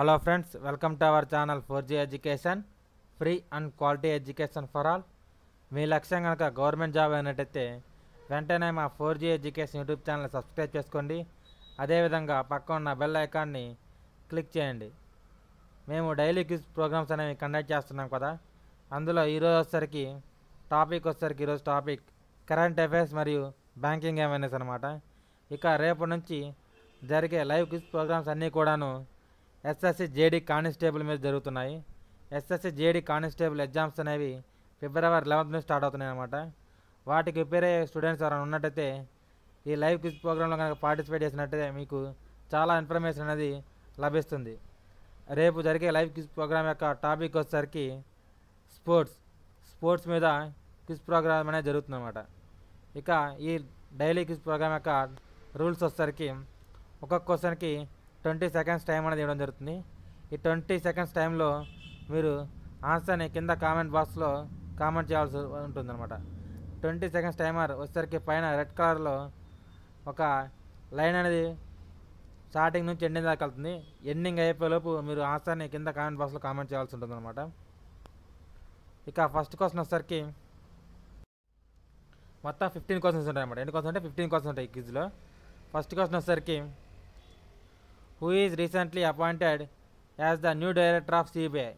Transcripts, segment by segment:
Hello friends welcome to our channel four G education free and quality education for all మీ లక్ష్యం కనుక government job అయినట్టయితే వెంటనే మా four G education YouTube channel subscribe చేసుకోండి. అదేవిధంగా పక్క ఉన్న బెల్ ఐకాన్ని క్లిక్ చేయండి. మేము డైలీ క్విజ్ ప్రోగ్రామ్స్ అనేవి కండక్ట్ చేస్తున్నాం కదా. అందులో ఈరోజు వచ్చేసరికి టాపిక్ వచ్చేసరికి ఈరోజు టాపిక్ కరెంట్ అఫైర్స్ మరియు బ్యాంకింగ్ అవేర్నెస్ అనమాట ఇక రేపటి నుంచి జరిగే లైవ్ క్విజ్ ప్రోగ్రామ్స్ అన్నీ కూడాను ఎస్ఎస్సి జేడీ కానిస్టేబుల్ మీద జరుగుతున్నాయి. ఎస్ఎస్సి జేడీ కానిస్టేబుల్ ఎగ్జామ్స్ అనేవి ఫిబ్రవరి లెవెన్త్ నుంచి స్టార్ట్ అవుతున్నాయి అనమాట వాటికి ప్రిపేర్ అయ్యే స్టూడెంట్స్ ఎవరైనా ఉన్నట్టయితే ఈ లైవ్ క్విజ్ ప్రోగ్రాంలో కనుక పార్టిసిపేట్ చేసినట్టయితే మీకు చాలా ఇన్ఫర్మేషన్ అనేది లభిస్తుంది. రేపు జరిగే లైవ్ క్విజ్ ప్రోగ్రామ్ యొక్క టాపిక్ వచ్చేసరికి స్పోర్ట్స్. స్పోర్ట్స్ మీద క్విజ్ ప్రోగ్రామ్ అనేది జరుగుతుందన్నమాట ఇక ఈ డైలీ క్విజ్ ప్రోగ్రామ్ యొక్క రూల్స్ వచ్చేసరికి ఒక్కొక్క క్వశ్చన్కి ట్వంటీ సెకండ్స్ టైం అనేది ఇవ్వడం జరుగుతుంది. ఈ ట్వంటీ సెకండ్స్ టైంలో మీరు ఆన్సర్ని కింద కామెంట్ బాక్స్లో కామెంట్ చేయాల్సి ఉంటుందన్నమాట. ట్వంటీ సెకండ్స్ టైమర్ వచ్చేసరికి పైన రెడ్ కలర్లో ఒక లైన్ అనేది స్టార్టింగ్ నుంచి ఎండింగ్ దాకా వెళ్తుంది. ఎండింగ్ అయిపోయేలోపు మీరు ఆన్సర్ని కింద కామెంట్ బాక్స్లో కామెంట్ చేయాల్సి ఉంటుందన్నమాట. ఇక ఫస్ట్ క్వశ్చన్ వచ్చేసరికి మొత్తం ఫిఫ్టీన్ క్వశ్చన్స్ ఉంటాయి అన్నమాట ఎన్ని క్వశ్చన్ అంటే ఫిఫ్టీన్ క్వశ్చన్స్ ఉంటాయి ఈ క్విజ్లో. ఫస్ట్ క్వశ్చన్ వచ్చేసరికి who is recently appointed as the new director of CBI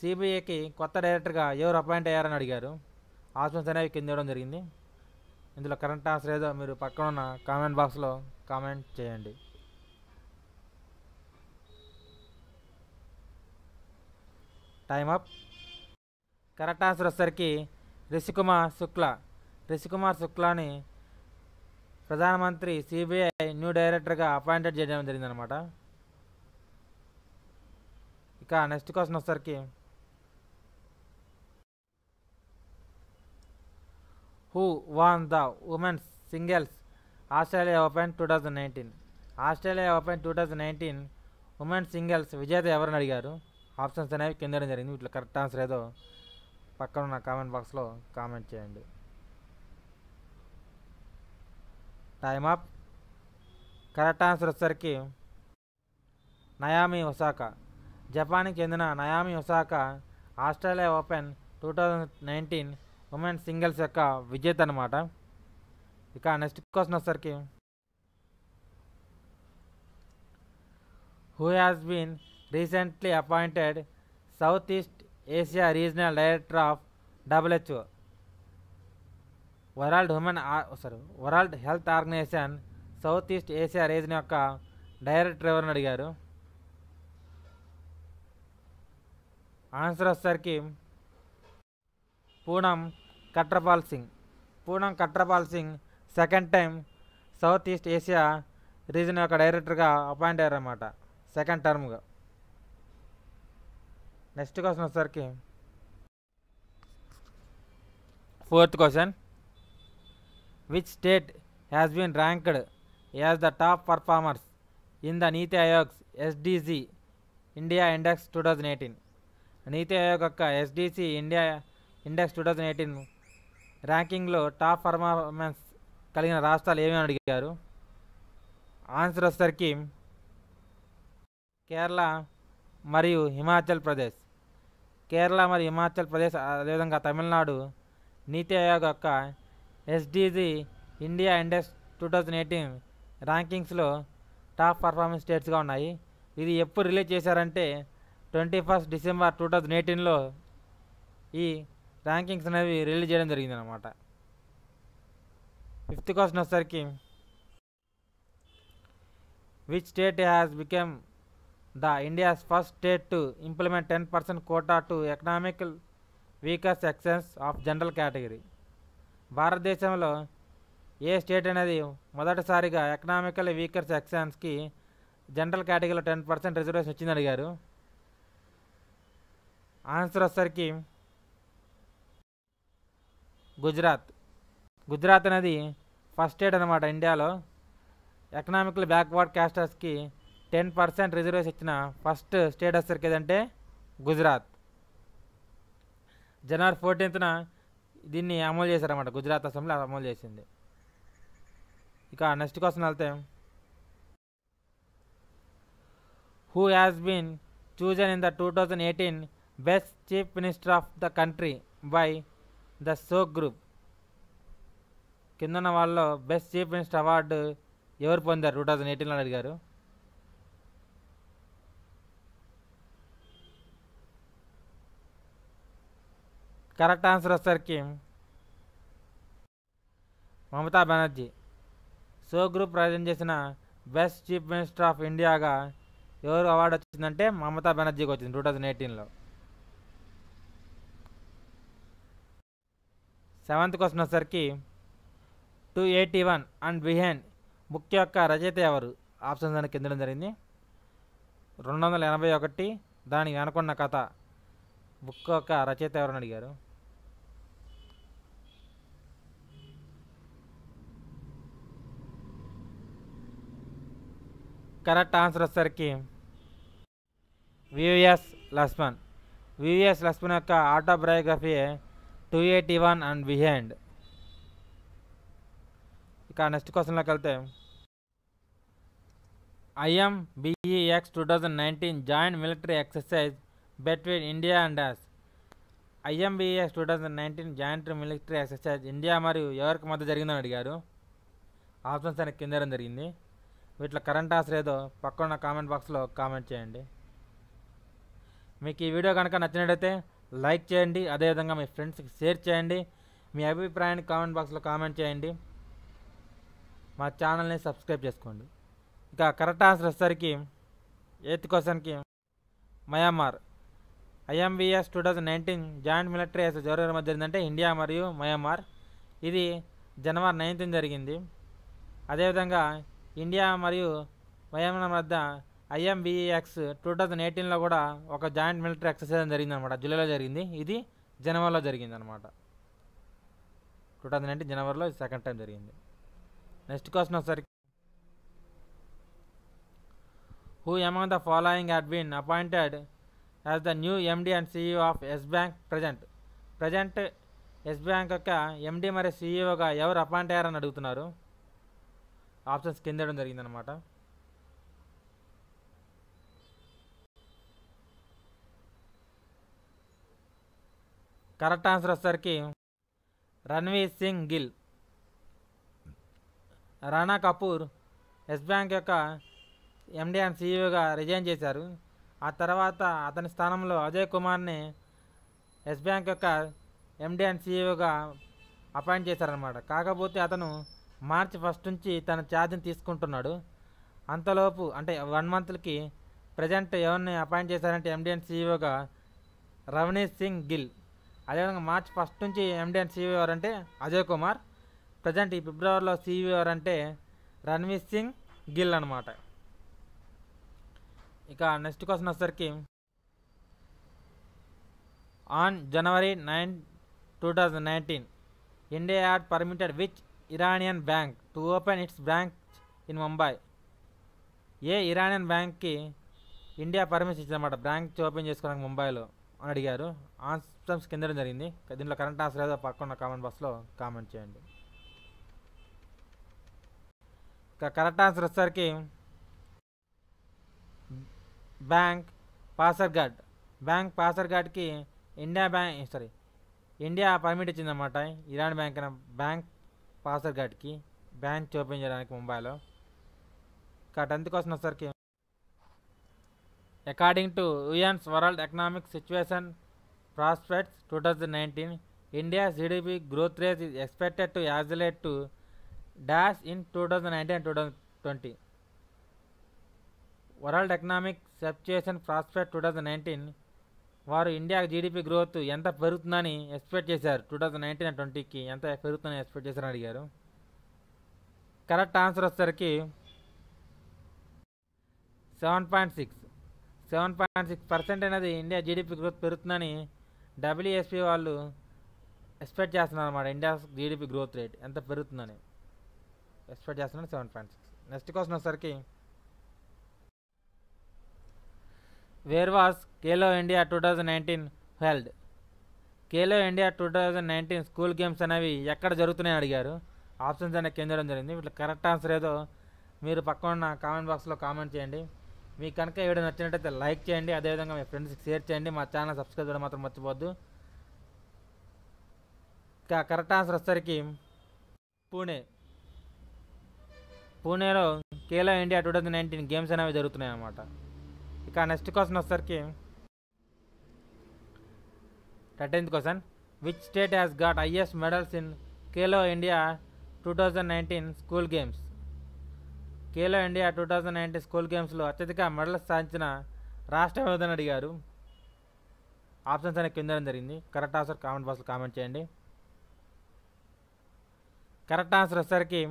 సిబిఐకి కొత్త డైరెక్టర్గా ఎవరు అపాయింట్ అయ్యారని అడిగారు. ఆప్షన్స్ అనేవి కింద ఇవ్వడం జరిగింది. ఇందులో కరెంట్ ఆన్సర్ ఏదో మీరు పక్కన ఉన్న కామెంట్ బాక్స్లో కామెంట్ చేయండి. టైమ్ అప్ కరెక్ట్ ఆన్సర్ వచ్చేసరికి రిషికుమార్ శుక్లా. రిషికుమార్ శుక్లాని ప్రధానమంత్రి సిబిఐ న్యూ డైరెక్టర్గా అపాయింటెడ్ చేయడం జరిగిందనమాట ఇక నెక్స్ట్ క్వశ్చన్ వచ్చేసరికి who won the women's singles Australia Open two thousand nineteen. Australia Open two thousand nineteen women's singles విజేత ఎవరని అడిగారు? ఆప్షన్స్ అనేవి కింద జరిగింది. వీటిలో కరెక్ట్ ఆన్సర్ ఏదో పక్కన ఉన్న కామెంట్ బాక్స్లో కామెంట్ చేయండి. టైమ్ అప్ కరెక్ట్ ఆన్సర్ వచ్చేసరికి నయామి ఒసాకా జపాన్కి చెందిన Naomi Osaka Australia Open two thousand nineteen women singles యొక్క విజేత అనమాట ఇక నెక్స్ట్ క్వశ్చన్ వచ్చేసరికి who has been recently appointed South East Asia regional director of WHO world human sorry world health organization South East Asia region యొక్క director ఎవరిని అడిగారు. Answer వచ్చేసరికి Poonam Katrapal Singh. Poonam Katrapal Singh second time South East Asia region యొక్క డైరెక్టర్గా appoint అయ్యారన్నమాట. Second టర్మ్గా next question వచ్చేసరికి fourth question which state has been ranked as the top performers in the NITI Aayog's SDC India index two thousand eighteen NITI Aayog యొక్క SDC India index two thousand eighteen ర్యాంకింగ్లో top performance కలిగిన రాష్ట్రాలు ఏమేమి అడిగారు? Answer వచ్చేసరికి కేరళ మరియు హిమాచల్ ప్రదేశ్. కేరళ మరియు హిమాచల్ ప్రదేశ్ అదేవిధంగా తమిళనాడు నీతి ఆయోగ్ యొక్క SDG India index two thousand eighteen ర్యాంకింగ్స్లో top performance స్టేట్స్గా ఉన్నాయి. ఇది ఎప్పుడు రిలీజ్ చేశారంటే twenty first December two thousand ఎయిటీన్లో ఈ ర్యాంకింగ్స్ అనేవి రిలీజ్ చేయడం జరిగింది అనమాట ఫిఫ్త్ క్వశ్చన్ వచ్చేసరికి which state has become the India's first state to implement ten percent quota to economical weaker sections of general category భారతదేశంలో ఏ స్టేట్ అనేది మొదటిసారిగా ఎకనామికల్ వీకర్ సెక్షన్స్కి జనరల్ కేటగిరీలో టెన్ పర్సెంట్ రిజర్వేషన్ వచ్చింది అడిగారు. ఆన్సర్ వచ్చేసరికి గుజరాత్. గుజరాత్ అనేది ఫస్ట్ స్టేట్ అనమాట ఇండియాలో. ఎకనామికల్ బ్యాక్వర్డ్ క్యాస్టర్స్కి టెన్ పర్సెంట్ రిజర్వేషన్ ఇచ్చిన ఫస్ట్ స్టేట్ వచ్చరికి ఏదంటే గుజరాత్. జనవరి ఫోర్టీన్త్న దీన్ని అమలు చేశారన్నమాట. గుజరాత్ అసెంబ్లీ అమలు చేసింది. ఇక నెక్స్ట్ క్వశ్చన్ వెళ్తే. Who has been chosen in the 2018 Best Chief Minister of the country by the So Group. కిందన్న వాళ్ళలో బెస్ట్ చీఫ్ మినిస్టర్ అవార్డు ఎవరు పొందారు? టూ థౌజండ్ ఎయిటీన్లో అడిగారు. కరెక్ట్ ఆన్సర్ వచ్చేసరికి Mamata Banerjee. So group present చేసిన best chief minister of ఇండియాగా ఎవరు అవార్డు వచ్చిందంటే మమతా బెనర్జీకి వచ్చింది టూ థౌజండ్ ఎయిటీన్లో. సెవెంత్ క్వశ్చన్ వచ్చేసరికి two eighty one and behind book యొక్క రచయిత ఎవరు? ఆప్షన్స్ అని కిందడం జరిగింది. రెండు వందల ఎనభై ఒకటి దానికి అనుకున్న కథ బుక్ యొక్క రచయిత ఎవరని అడిగారు? కరెక్ట్ ఆన్సర్ వచ్చేసరికి వివిఎస్ లక్ష్మణ్. వివిఎస్ లక్ష్మణ్ యొక్క autobiography two eighty one and behind ఇక నెక్స్ట్ క్వశ్చన్లోకి వెళ్తే IMBEX two thousand nineteen joint military exercise between India and US IMBEX two thousand nineteen joint military exercise India మరియు ఎవరికి మధ్య జరిగిందని అడిగారు. ఆప్షన్స్ అనే కింద జరిగింది. వీటిలో కరెంట్ ఆన్సర్ ఏదో పక్కన కామెంట్ బాక్స్లో కామెంట్ చేయండి. మీకు ఈ వీడియో కనుక నచ్చినట్టయితే లైక్ చేయండి అదేవిధంగా మీ ఫ్రెండ్స్కి షేర్ చేయండి మీ అభిప్రాయాన్ని కామెంట్ బాక్స్లో కామెంట్ చేయండి. మా ఛానల్ని సబ్స్క్రైబ్ చేసుకోండి. ఇక కరెక్ట్ ఆన్సర్ వచ్చేసరికి ఎయిత్ క్వశ్చన్కి Myanmar IMBEX two thousand nineteen joint military yes జవహర్ మధ్య జరిగిందంటే ఇండియా మరియు మయమార్ ఇది జనవరి నైన్టీన్ జరిగింది. అదేవిధంగా ఇండియా మరియు మయన్మార్ మధ్య ఐఎంబిఎక్స్ టూ థౌజండ్ ఎయిటీన్లో కూడా ఒక జాయింట్ మిలిటరీ ఎక్సర్సైజ్ జరిగింది అనమాట జూలైలో జరిగింది. ఇది జనవరిలో జరిగింది అనమాట టూ థౌజండ్ నైన్టీన్ జనవరిలో సెకండ్ టైం జరిగింది. నెక్స్ట్ క్వశ్చన్ వచ్చేసరికి who among the following had been appointed as the new MD and CEO of Yes Bank present present Yes Bank యొక్క ఎండి మరియు సీఈఓగా ఎవరు అపాయింట్ అయ్యారని అడుగుతున్నారు. ఆప్షన్స్ కింద ఇవ్వడం జరిగిందనమాట కరెక్ట్ ఆన్సర్ వచ్చేసరికి రణ్వీర్ సింగ్ గిల్. రాణా కపూర్ ఎస్ బ్యాంక్ యొక్క ఎండి అండ్ సీఈఓగా రిజైన్ చేశారు. ఆ తర్వాత అతని స్థానంలో అజయ్ కుమార్ని ఎస్ బ్యాంక్ యొక్క ఎండి అండ్ సీఈఓగా అపాయింట్ చేశారనమాట కాకపోతే అతను మార్చి ఫస్ట్ నుంచి తన ఛార్జ్ని తీసుకుంటున్నాడు. అంతలోపు అంటే వన్ మంత్కి ప్రజెంట్ ఎవరిని అపాయింట్ చేశారంటే ఎండి అండ్ సీఈఓగా రవనీత్ సింగ్ గిల్. అదేవిధంగా మార్చ్ ఫస్ట్ నుంచి ఎండి అండ్ సీఈఓ ఎవరంటే అజయ్ కుమార్. ప్రజెంట్ ఈ ఫిబ్రవరిలో సీఈఓ ఎవరంటే రణ్వీర్ సింగ్ గిల్ అనమాట ఇక నెక్స్ట్ క్వశ్చన్ వచ్చేసరికి on January nine two thousand nineteen India had permitted which Iranian bank to open its bank in Mumbai. A Iranian బ్యాంక్కి ఇండియా పర్మిషన్ ఇచ్చిందన్నమాట? బ్యాంక్ ఓపెన్ చేసుకోవడానికి ముంబైలో అని అడిగారు. ఆన్సర్స్ కింద జరిగింది. దీంట్లో కరెంట్ ఆన్సర్ ఏదో పక్కన కామెంట్ బాక్స్లో కామెంట్ చేయండి. ఇక కరెక్ట్ ఆన్సర్ వచ్చేసరికి bank Pasargad bank పాసర్ఘాట్కి India bank sorry India permit ఇచ్చిందన్నమాట. Iran bank bank పాసర్ఘాట్కి బ్యాంక్ ఓపెన్ చేయడానికి ముంబైలో ఇక టెన్త్ క్వశ్చన్ వచ్చేసరికి according to UN's world economic situation prospects two thousand nineteen India GDP growth rate is two dash in two dash in 2019 and 2020. World economic situation prospect two thousand nineteen వారు India GDP growth ఎంత పెరుగుతుందని expect చేశారు? Two thousand nineteen and ట్వంటీకి ఎంత పెరుగుతుందని expect చేశారని అడిగారు. Correct answer వచ్చేసరికి seven point six. Seven point six percent అనేది ఇండియా జీడిపి గ్రోత్ పెరుగుతుందని డబ్ల్యూఎస్పి వాళ్ళు ఎక్స్పెక్ట్ చేస్తున్నారు అనమాట ఇండియా జీడిపి గ్రోత్ రేట్ ఎంత పెరుగుతుందని ఎక్స్పెక్ట్ చేస్తున్నారు seven point six. Next question వచ్చేసరికి where was Khelo India two thousand nineteen held Khelo India two thousand nineteen school games అనేవి ఎక్కడ జరుగుతున్నాయని అడిగారు. ఆప్షన్స్ అనేవి కింద జరిగింది. వీటిలో కరెక్ట్ ఆన్సర్ ఏదో మీరు పక్కన ఉన్న కామెంట్ బాక్స్లో కామెంట్ చేయండి. మీకు కనుక ఈ వీడియో నచ్చినట్టయితే లైక్ చేయండి. అదేవిధంగా మీ ఫ్రెండ్స్కి షేర్ చేయండి. మా ఛానల్ సబ్స్క్రైబ్ చేయడం మాత్రం మర్చిపోద్దు ఇంకా కరెక్ట్ ఆన్సర్ వచ్చేసరికి పూణే పూణేలో Khelo India two thousand nineteen games అనేవి జరుగుతున్నాయి అన్నమాట ఇక నెక్స్ట్ క్వశ్చన్ వచ్చేసరికి thirteenth question which state has got highest medals in Khelo India two thousand nineteen school games Khelo India two thousand nineteen school గేమ్స్లో అత్యధిక medals సాధించిన రాష్ట్రం ఏదని అడిగారు. ఆప్షన్స్ అనేవి కింద జరిగింది. కరెక్ట్ ఆన్సర్ కామెంట్ బాక్స్లో కామెంట్ చేయండి. కరెక్ట్ ఆన్సర్ వచ్చేసరికి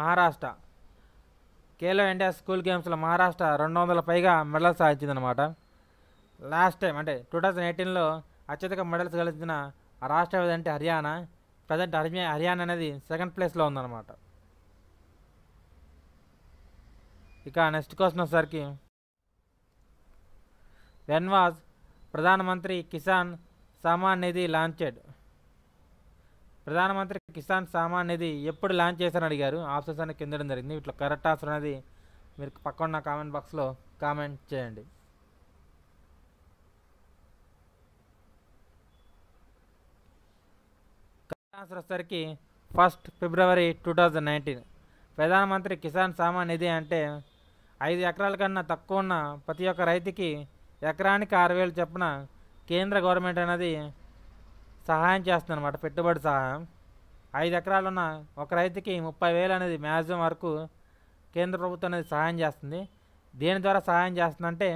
మహారాష్ట్ర. ఖేలో ఇండియా స్కూల్ గేమ్స్లో మహారాష్ట్ర రెండు వందల పైగా మెడల్స్ సాధించిందనమాట లాస్ట్ టైం అంటే టూ థౌజండ్ ఎయిటీన్లో అత్యధిక మెడల్స్ గెలిచిన రాష్ట్రం ఏదంటే హర్యానా ప్రజెంట్ హర్యా హర్యానా అనేది సెకండ్ ప్లేస్లో ఉందన్నమాట. ఇక నెక్స్ట్ క్వశ్చన్ వచ్చేసరికి వెన్ వాజ్ ప్రధానమంత్రి కిసాన్ సామాన్ నిధి లాంచెడ్. ప్రధానమంత్రి కిసాన్ సామాన్ నిధి ఎప్పుడు లాంచ్ చేశారని అడిగారు. ఆప్షన్స్ అనేది కింద జరిగింది. ఇట్లా కరెక్ట్ ఆన్సర్ అనేది మీరు పక్కన కామెంట్ బాక్స్లో కామెంట్ చేయండి. కరెక్ట్ ఆన్సర్ వచ్చేసరికి first February two thousand nineteen. Pradhan Mantri Kisan Samman నిధి అంటే ఐదు ఎకరాల కన్నా తక్కువ ఉన్న ప్రతి ఒక్క రైతుకి ఎకరానికి ఆరు వేలు చొప్పున కేంద్ర గవర్నమెంట్ అనేది సహాయం చేస్తుంది అనమాట పెట్టుబడి సహాయం. ఐదు ఎకరాలున్న ఒక రైతుకి ముప్పై వేలు అనేది మ్యాక్సిమం వరకు కేంద్ర ప్రభుత్వం అనేది సహాయం చేస్తుంది. దేని ద్వారా సహాయం చేస్తుందంటే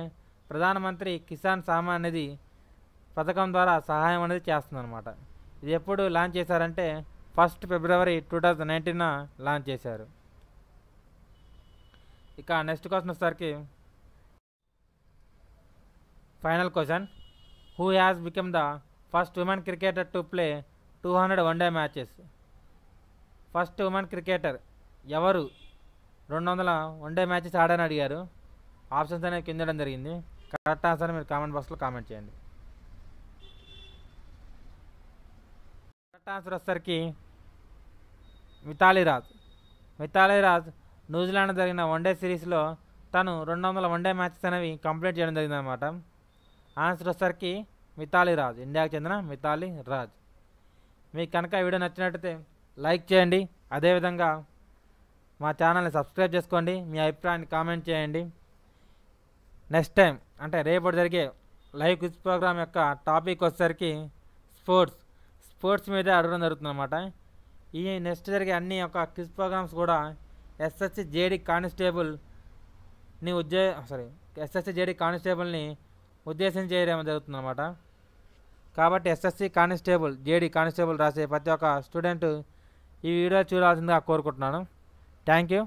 ప్రధానమంత్రి కిసాన్ సామాన్ నిధి పథకం ద్వారా సహాయం అనేది చేస్తుంది అనమాట ఇది ఎప్పుడు లాంచ్ చేశారంటే first February two thousand nineteen launch చేశారు. ఇక నెక్స్ట్ క్వశ్చన్ వచ్చేసరికి final question. Who has become the first women cricketer to play two hundred one day matches first women cricketer ఎవరు రెండు వందల వన్డే మ్యాచెస్ ఆడని అడిగారు. ఆప్షన్స్ అనేవి కిందడం జరిగింది. కరెక్ట్ ఆన్సర్ మీరు కామెంట్ బాక్స్లో కామెంట్ చేయండి. కరెక్ట్ ఆన్సర్ వచ్చేసరికి మితాలి రాజ్. మితాలి రాజ్ న్యూజిలాండ్ జరిగిన వన్డే సిరీస్లో తను రెండు వందల వన్డే మ్యాచెస్ అనేవి కంప్లీట్ చేయడం జరిగింది అనమాట ఆన్సర్ వచ్చేసరికి మితాలి రాజ్ ఇండియాకి చెందిన మితాలి రాజ్. మీకు కనుక ఈ వీడియో నచ్చినట్టయితే లైక్ చేయండి. అదేవిధంగా మా ఛానల్ని సబ్స్క్రైబ్ చేసుకోండి. మీ అభిప్రాయాన్ని కామెంట్ చేయండి. నెక్స్ట్ టైం అంటే రేపటి జరిగే లైవ్ క్విజ్ ప్రోగ్రామ్ యొక్క టాపిక్ వచ్చేసరికి స్పోర్ట్స్. స్పోర్ట్స్ మీదే అడగడం జరుగుతుంది అనమాట ఈ నెక్స్ట్ జరిగే అన్ని యొక్క క్విజ్ ప్రోగ్రామ్స్ కూడా ఎస్ఎస్సి జేడీ కానిస్టేబుల్ని ఉద్దే సారీ ఎస్ఎస్సి జేడీ కానిస్టేబుల్ని ఉద్దేశం చేయడం జరుగుతుంది అనమాట కాబట్టి ఎస్ఎస్సి కానిస్టేబుల్ జేడీ కానిస్టేబుల్ రాసే ప్రతి ఒక్క స్టూడెంట్ ఈ వీడియో చూడాల్సిందిగా కోరుకుంటున్నాను. Thank you